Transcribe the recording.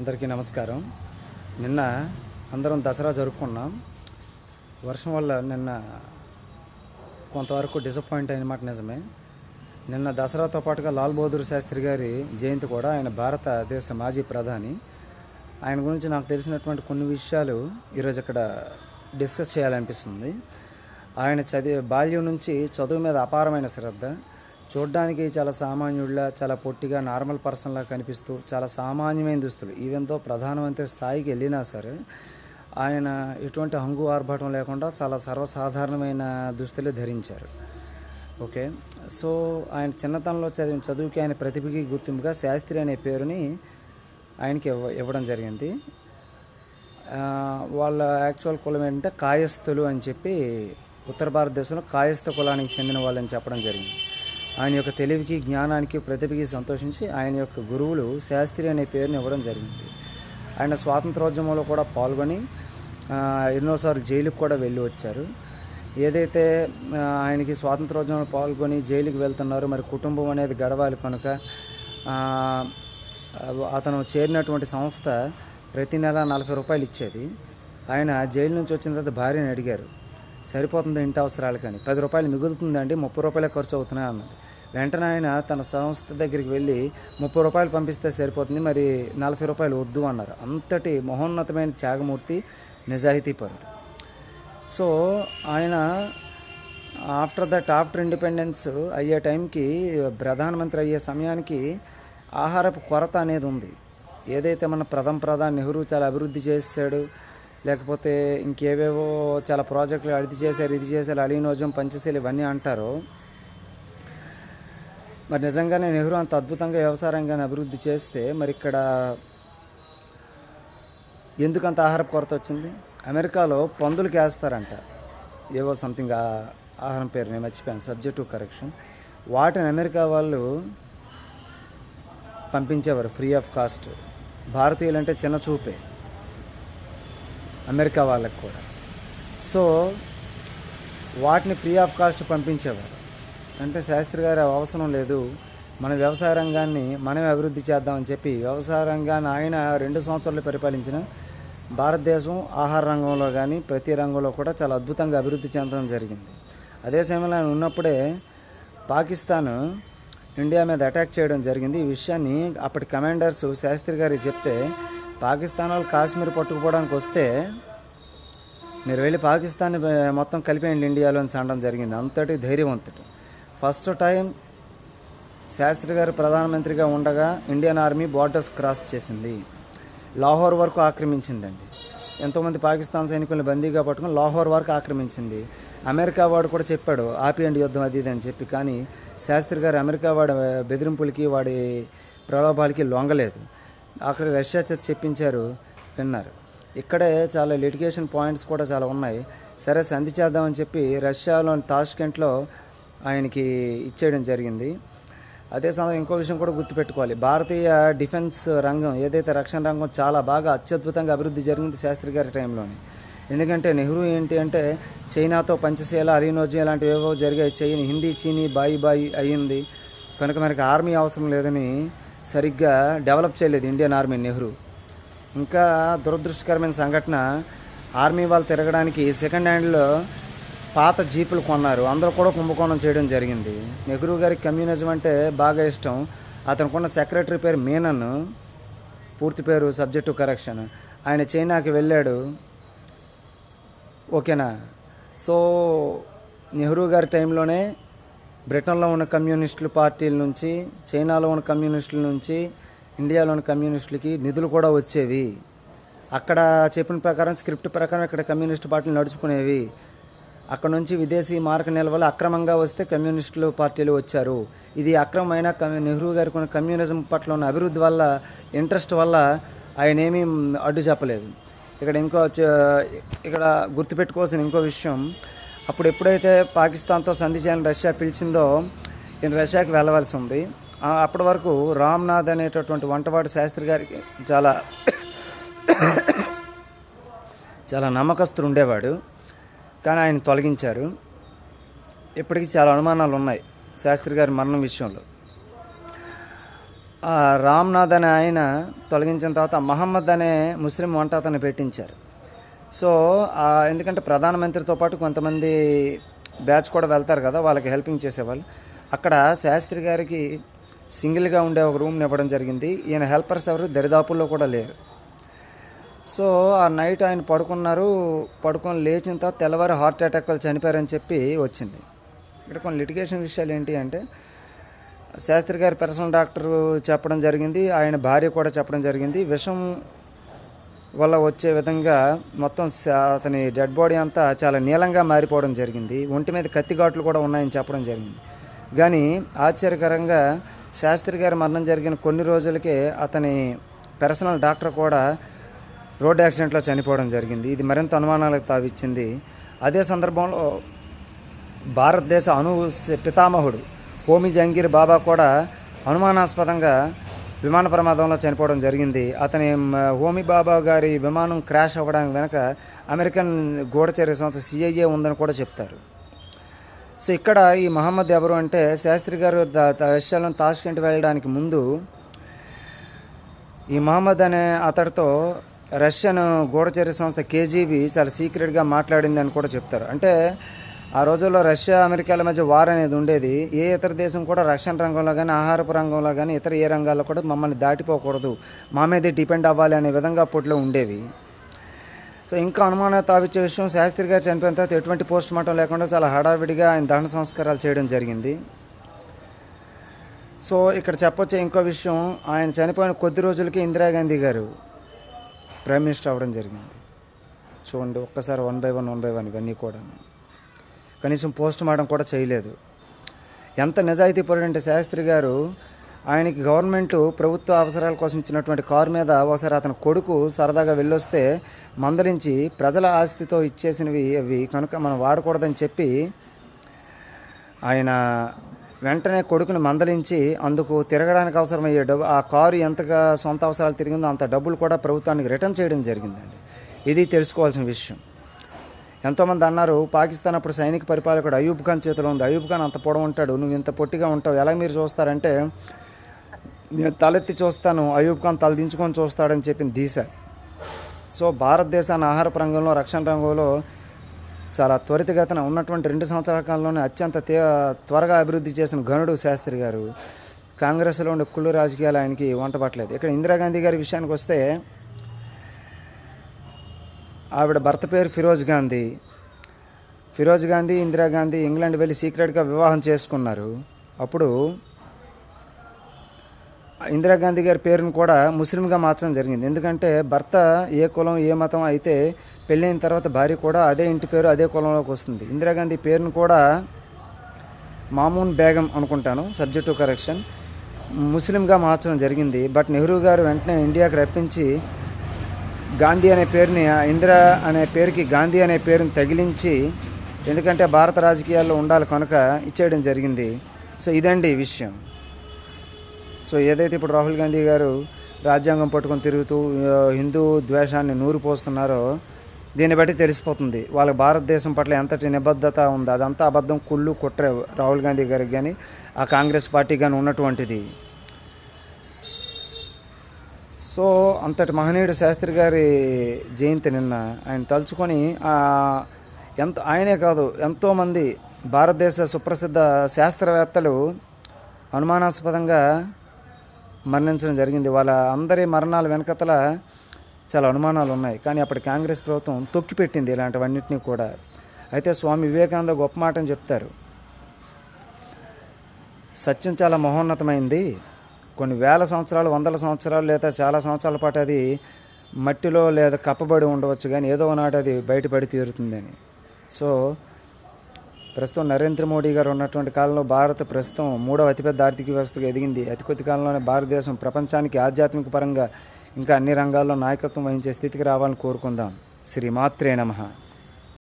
అందరికీ నమస్కారం. నిన్న అందరం దసరా జరుపుకున్నాం. వర్షం వల్ల నిన్న కొంతవరకు డిసప్పాయింట్ అయిన మాట నిజమే. నిన్న దసరాతో పాటుగా లాల్ బహదూర్ శాస్త్రి గారి జయంతి కూడా ఆయన భారతదేశ మాజీ ప్రధాని. ఆయన గురించి నాకు తెలిసినటువంటి కొన్ని విషయాలు ఈరోజు ఇక్కడ డిస్కస్ చేయాలనిపిస్తుంది. ఆయన చదివే బాల్యం నుంచి చదువు మీద అపారమైన శ్రద్ధ చూడ్డానికి చాలా సామాన్యుడిలా చాలా పొట్టిగా నార్మల్ పర్సన్లా కనిపిస్తూ చాలా సామాన్యమైన దుస్తులు. ఈవెన్తో ప్రధానమంత్రి స్థాయికి వెళ్ళినా సరే ఆయన ఎటువంటి హంగు ఆర్భాటం లేకుండా చాలా సర్వసాధారణమైన దుస్తులే ధరించారు. ఓకే సో ఆయన చిన్నతనంలో చదివిన చదువుకి ఆయన ప్రతిభకి గుర్తింపుగా శాస్త్రి అనే పేరుని ఆయనకి ఇవ్వ ఇవ్వడం జరిగింది. వాళ్ళ యాక్చువల్ కులం ఏంటంటే కాయస్థులు అని చెప్పి ఉత్తర భారతదేశంలో కాయస్థ కులానికి చెందిన వాళ్ళని చెప్పడం జరిగింది. ఆయన యొక్క తెలివికి జ్ఞానానికి ప్రతిభకి సంతోషించి ఆయన యొక్క గురువులు శాస్త్రి అనే పేరుని ఇవ్వడం జరిగింది. ఆయన స్వాతంత్రోద్యమంలో కూడా పాల్గొని ఎన్నోసార్లు జైలుకు కూడా వెళ్ళి వచ్చారు. ఏదైతే ఆయనకి స్వాతంత్రోద్యమంలో పాల్గొని జైలుకి వెళ్తున్నారు మరి కుటుంబం అనేది గడవాలి కనుక అతను చేరినటువంటి సంస్థ ప్రతి నెల నలభై రూపాయలు ఇచ్చేది. ఆయన జైలు నుంచి వచ్చిన తర్వాత భార్యని అడిగారు. సరిపోతుంది ఇంటి అవసరాలు కానీ. పది రూపాయలు మిగులుతుందండి ముప్పై రూపాయలే ఖర్చు అవుతున్నాయి అన్నది. వెంటనే ఆయన తన సంస్థ దగ్గరికి వెళ్ళి ముప్పై రూపాయలు పంపిస్తే సరిపోతుంది మరి నలభై రూపాయలు వద్దు అన్నారు. అంతటి మహోన్నతమైన త్యాగమూర్తి నిజాయితీపరుడు సో ఆయన ఆఫ్టర్ దట్ ఆఫ్టర్ ఇండిపెండెన్స్ అయ్యే టైంకి ప్రధానమంత్రి అయ్యే సమయానికి ఆహారపు కొరత అనేది ఉంది. ఏదైతే మన ప్రథమ ప్రధాని నెహ్రూ చాలా అభివృద్ధి చేశాడు లేకపోతే ఇంకేవేవో చాలా ప్రాజెక్టులు అది చేశారు ఇది చేశారు అలీనోజం పంచశీల ఇవన్నీ అంటారో మరి నిజంగానే నెహ్రూ అంత అద్భుతంగా వ్యవసాయ రంగాన్ని అభివృద్ధి చేస్తే మరి ఇక్కడ ఎందుకు అంత కొరత వచ్చింది? అమెరికాలో పందులకి వేస్తారంట ఏవో సంథింగ్ ఆ ఆహారం పేరు నేను మర్చిపోయాను సబ్జెక్టు కరెక్షన్ వాటిని అమెరికా వాళ్ళు పంపించేవారు ఫ్రీ ఆఫ్ కాస్ట్ భారతీయులంటే చిన్న చూపే. అమెరికా వాళ్ళకి కూడా. సో వాటిని ఫ్రీ ఆఫ్ కాస్ట్ పంపించేవారు. అంటే శాస్త్రి గారు అవసరం లేదు. మన వ్యవసాయ రంగాన్ని మనమే అభివృద్ధి చేద్దామని చెప్పి వ్యవసాయ రంగాన్ని ఆయన రెండు సంవత్సరాలు పరిపాలించిన భారతదేశం ఆహార రంగంలో కానీ ప్రతి రంగంలో కూడా చాలా అద్భుతంగా అభివృద్ధి చెందడం జరిగింది. అదే సమయంలో ఆయన ఉన్నప్పుడే పాకిస్తాన్ ఇండియా మీద అటాక్ చేయడం జరిగింది. ఈ విషయాన్ని అప్పటి కమాండర్స్ శాస్త్రి గారికి చెప్తే పాకిస్తాన్ వాళ్ళు కాశ్మీర్ పట్టుకుపోవడానికి వస్తే మీరు వెళ్ళి పాకిస్తాన్ మొత్తం కలిపేయండి ఇండియాలో అని అనడం జరిగింది. అంతటి ధైర్యవంతుడు. ఫస్ట్ టైం శాస్త్రి గారు ప్రధానమంత్రిగా ఉండగా ఇండియన్ ఆర్మీ బార్డర్స్ క్రాస్ చేసింది. లాహోర్ వరకు ఆక్రమించిందండి. ఎంతోమంది పాకిస్తాన్ సైనికుల్ని బందీగా పట్టుకుని లాహోర్ వరకు ఆక్రమించింది. అమెరికా వాడు కూడా చెప్పాడు ఆపియండి యుద్ధం అది ఇది అని చెప్పి. కానీ శాస్త్రి గారు అమెరికా వాడి బెదిరింపులకి వాడి ప్రలోభాలకి లొంగలేదు. అక్కడ రష్యా చేతి చెప్పించారు విన్నారు. ఇక్కడే చాలా లిటిగేషన్ పాయింట్స్ కూడా చాలా ఉన్నాయి. సరే సంధి చేద్దామని చెప్పి రష్యాలోని తాష్కెంట్లో ఆయనకి ఇచ్చేయడం జరిగింది. అదే సమయం ఇంకో విషయం కూడా గుర్తుపెట్టుకోవాలి. భారతీయ డిఫెన్స్ రంగం ఏదైతే రక్షణ రంగం చాలా బాగా అత్యద్భుతంగా అభివృద్ధి జరిగింది శాస్త్రి గారి టైంలోనే. ఎందుకంటే నెహ్రూ ఏంటి అంటే చైనాతో పంచశీల అరీనోజు ఇలాంటివి ఏవో జరిగాయి. చైన్ హిందీ చీనీ బాయి బాయి అయ్యింది. కనుక మనకి ఆర్మీ అవసరం లేదని సరిగ్గా డెవలప్ చేయలేదు ఇండియన్ ఆర్మీ నెహ్రూ. ఇంకా దురదృష్టకరమైన సంఘటన ఆర్మీ వాళ్ళు తిరగడానికి సెకండ్ హ్యాండ్లో పాత జీపులు కొన్నారు. అందరూ కూడా కుంభకోణం చేయడం జరిగింది. నెహ్రూ గారికి కమ్యూనిజం అంటే బాగా ఇష్టం. అతనుకున్న సెక్రటరీ పేరు మీనన్. పూర్తి పేరు సబ్జెక్టు కరెక్షన్. ఆయన చైనాకి వెళ్ళాడు. ఓకేనా? సో నెహ్రూ గారి టైంలోనే బ్రిటన్లో ఉన్న కమ్యూనిస్టుల పార్టీల నుంచి చైనాలో ఉన్న కమ్యూనిస్టుల నుంచి ఇండియాలో ఉన్న కమ్యూనిస్టులకి నిధులు కూడా వచ్చేవి. అక్కడ చెప్పిన ప్రకారం స్క్రిప్ట్ ప్రకారం ఇక్కడ కమ్యూనిస్ట్ పార్టీలు నడుచుకునేవి. అక్కడ నుంచి విదేశీ మార్క నిల్వలు అక్రమంగా వస్తే కమ్యూనిస్టులు పార్టీలు వచ్చారు. ఇది అక్రమమైన కమ్యూ- నెహ్రూ గారికి ఉన్న కమ్యూనిజం పట్ల ఉన్న అభివృద్ధి వల్ల ఇంట్రెస్ట్ వల్ల ఆయన ఏమీ అడ్డు చెప్పలేదు. ఇక్కడ ఇంకో ఇక్కడ గుర్తుపెట్టుకోవాల్సిన ఇంకో విషయం అప్పుడు ఎప్పుడైతే పాకిస్తాన్తో సంధి చేయాలని రష్యా పిలిచిందో ఈయన రష్యాకి వెళ్ళవలసి ఉంది. అప్పటి వరకు రామ్నాథ్ అనేటటువంటి వంటవాడి శాస్త్రి గారికి చాలా చాలా నమ్మకస్తుడు ఉండేవాడు. కానీ ఆయన తొలగించారు. ఇప్పటికీ చాలా అనుమానాలు ఉన్నాయి శాస్త్రి గారి మరణం విషయంలో. రామ్నాథ్ అనే ఆయన తొలగించిన తర్వాత మహమ్మద్ అనే ముస్లిం వంట అతన్ని పెట్టించారు. సో ఎందుకంటే ప్రధానమంత్రితో పాటు కొంతమంది బ్యాచ్ కూడా వెళ్తారు కదా వాళ్ళకి హెల్పింగ్ చేసేవాళ్ళు. అక్కడ శాస్త్రి గారికి సింగిల్గా ఉండే ఒక రూమ్ని ఇవ్వడం జరిగింది. ఈయన హెల్పర్స్ ఎవరు? దరిదాపుల్లో కూడా లేరు. సో ఆ నైట్ ఆయన పడుకున్నారు. పడుకొని లేచిన తర్వాత తెల్లవారు హార్ట్ అటాక్ వాళ్ళు చనిపోయారని చెప్పి వచ్చింది. ఇక్కడ కొన్ని లిటిగేషన్ విషయాలు ఏంటి అంటే శాస్త్రి గారి పర్సనల్ డాక్టర్ చెప్పడం జరిగింది ఆయన భార్య కూడా చెప్పడం జరిగింది. విషం వల్ల వచ్చే విధంగా మొత్తం అతని డెడ్ బాడీ అంతా చాలా నీలంగా మారిపోవడం జరిగింది. ఒంటి మీద కత్తిఘాట్లు కూడా ఉన్నాయని చెప్పడం జరిగింది. కానీ ఆశ్చర్యకరంగా శాస్త్రి గారి మరణం జరిగిన కొన్ని రోజులకే అతని పర్సనల్ డాక్టర్ కూడా రోడ్ యాక్సిడెంట్లో చనిపోవడం జరిగింది. ఇది మరింత అనుమానాలకు తావిచ్చింది. అదే సందర్భంలో భారతదేశ అణు పితామహుడు హోమి జంగీర్ బాబా కూడా అనుమానాస్పదంగా విమాన ప్రమాదంలో చనిపోవడం జరిగింది. అతని హోమి బాబా గారి విమానం క్రాష్ అవ్వడానికి వెనక అమెరికన్ గూఢచర్య సంస్థ సిఐఏ ఉందని కూడా చెప్తారు. సో ఇక్కడ ఈ మహమ్మద్ ఎవరు అంటే శాస్త్రి గారు రష్యాలో తాష్కెంట్ వెళ్ళడానికి ముందు ఈ మహమ్మద్ అనే అతడితో రష్యన్ గూఢచర్య సంస్థ కేజీబీ చాలా సీక్రెట్గా మాట్లాడింది అని కూడా చెప్తారు. అంటే ఆ రోజుల్లో రష్యా అమెరికాల మధ్య వార్ అనేది ఉండేది. ఏ ఇతర దేశం కూడా రక్షణ రంగంలో కానీ ఆహారపు రంగంలో కానీ ఇతర ఏ రంగాల్లో కూడా మమ్మల్ని దాటిపోకూడదు. మా మీదే డిపెండ్ అవ్వాలి అనే విధంగా అప్పట్లో ఉండేవి. సో ఇంకా అనుమానం తావిచ్చే విషయం శాస్త్రి గారు చనిపోయిన తర్వాత ఎటువంటి పోస్ట్ మార్టం లేకుండా చాలా హడావిడిగా ఆయన దహన సంస్కారాలు చేయడం జరిగింది. సో ఇక్కడ చెప్పొచ్చే ఇంకో విషయం ఆయన చనిపోయిన కొద్ది రోజులకి ఇందిరాగాంధీ గారు ప్రైమ్ మినిస్టర్ అవ్వడం జరిగింది. చూడండి ఒక్కసారి one by one one by one ఇవన్నీ కూడా కనీసం పోస్ట్ మార్టం కూడా చేయలేదు. ఎంత నిజాయితీ పరుడంటే శాస్త్రి గారు ఆయనకి గవర్నమెంట్ ప్రభుత్వ అవసరాల కోసం ఇచ్చినటువంటి కారు మీద ఒకసారి అతని కొడుకు సరదాగా వెళ్ళొస్తే మందలించి ప్రజల ఆస్తితో ఇచ్చేసినవి అవి కనుక మనం వాడకూడదని చెప్పి ఆయన వెంటనే కొడుకుని మందలించి అందుకు తిరగడానికి అవసరమయ్యే డబ్బు ఆ కారు ఎంతగా సొంత అవసరాలు తిరిగిందో అంత డబ్బులు కూడా ప్రభుత్వానికి రిటర్న్ చేయడం జరిగిందండి. ఇది తెలుసుకోవాల్సిన విషయం. ఎంతోమంది అన్నారు పాకిస్తాన్ అప్పుడు సైనిక పరిపాలకుడు అయూబ్ ఖాన్ చేతిలో ఉంది. అయూబ్ ఖాన్ అంత పొడవు ఉంటాడు నువ్వు ఇంత పొట్టిగా ఉంటావు. ఎలా మీరు చూస్తారంటే నేను తలెత్తి చూస్తాను. అయూబ్ ఖాన్ తలదించుకొని చూస్తాడని చెప్పింది దీశ. సో భారతదేశాన్ని ఆహారపు రంగంలో రక్షణ రంగంలో చాలా త్వరితగతన ఉన్నటువంటి రెండు సంవత్సరాల కాలంలోనే అత్యంత తే త్వరగా అభివృద్ధి చేసిన గనుడు శాస్త్రి గారు. కాంగ్రెస్లో ఉండే కుళ్ళు రాజకీయాలు ఆయనకి వంట పట్టలేదు ఇక్కడ ఇందిరాగాంధీ గారి విషయానికి వస్తే ఆవిడ భర్త పేరు ఫిరోజ్ గాంధీ. ఫిరోజ్ గాంధీ ఇందిరాగాంధీ ఇంగ్లాండ్ వెళ్ళి సీక్రెట్గా వివాహం చేసుకున్నారు. అప్పుడు ఇందిరాగాంధీ గారి పేరును కూడా ముస్లింగా మార్చడం జరిగింది. ఎందుకంటే భర్త ఏ కులం ఏ మతం అయితే పెళ్ళైన తర్వాత భార్య కూడా అదే ఇంటి పేరు అదే కులంలోకి వస్తుంది. ఇందిరాగాంధీ పేరును కూడా మామూన్ బేగం అనుకుంటాను సబ్జెక్టు కరెక్షన్. ముస్లింగా మార్చడం జరిగింది. బట్ నెహ్రూ గారు వెంటనే ఇండియాకి రప్పించి గాంధీ అనే పేరుని ఆ ఇందిరా అనే పేరుకి గాంధీ అనే పేరుని తగిలించి ఎందుకంటే భారత రాజకీయాల్లో ఉండాలి కనుక ఇచ్చేయడం జరిగింది. సో ఇదండి విషయం. సో ఏదైతే ఇప్పుడు రాహుల్ గాంధీ గారు రాజ్యాంగం పట్టుకొని తిరుగుతూ హిందూ ద్వేషాన్ని నూరు పోస్తున్నారో దీన్ని బట్టి తెలిసిపోతుంది. వాళ్ళ భారతదేశం పట్ల ఎంతటి నిబద్ధత ఉందో అదంతా అబద్ధం కుళ్ళు కుట్ర రాహుల్ గాంధీ గారికి కానీ ఆ కాంగ్రెస్ పార్టీ కానీ ఉన్నటువంటిది. సో అంతటి మహనీయుడు శాస్త్రి గారి జయంతి నిన్న ఆయన తలుచుకొని ఎంత ఆయనే కాదు ఎంతోమంది భారతదేశ సుప్రసిద్ధ శాస్త్రవేత్తలు అనుమానాస్పదంగా మరణించడం జరిగింది. వాళ్ళ అందరి మరణాల వెనకతల చాలా అనుమానాలు ఉన్నాయి. కానీ అప్పటి కాంగ్రెస్ ప్రభుత్వం తొక్కిపెట్టింది ఇలాంటివన్నింటినీ కూడా. అయితే స్వామి వివేకానంద గొప్ప మాట అని చెప్తారు. సత్యం చాలా మహోన్నతమైంది. కొన్ని వేల సంవత్సరాలు వందల సంవత్సరాలు లేదా చాలా సంవత్సరాల పాటు అది మట్టిలో లేదా కప్పబడి ఉండవచ్చు. కానీ ఏదో నాటి అది బయటపడి తీరుతుందని. సో ప్రస్తుతం నరేంద్ర మోడీ గారు ఉన్నటువంటి కాలంలో భారత్ ప్రస్తుతం మూడవ అతిపెద్ద ఆర్థిక వ్యవస్థగా ఎదిగింది. అతి కొద్ది కాలంలోనే భారతదేశం ప్రపంచానికి ఆధ్యాత్మిక పరంగా ఇంకా అన్ని రంగాల్లో నాయకత్వం వహించే స్థితికి రావాలని కోరుకుందాం. శ్రీమాత్రే నమః.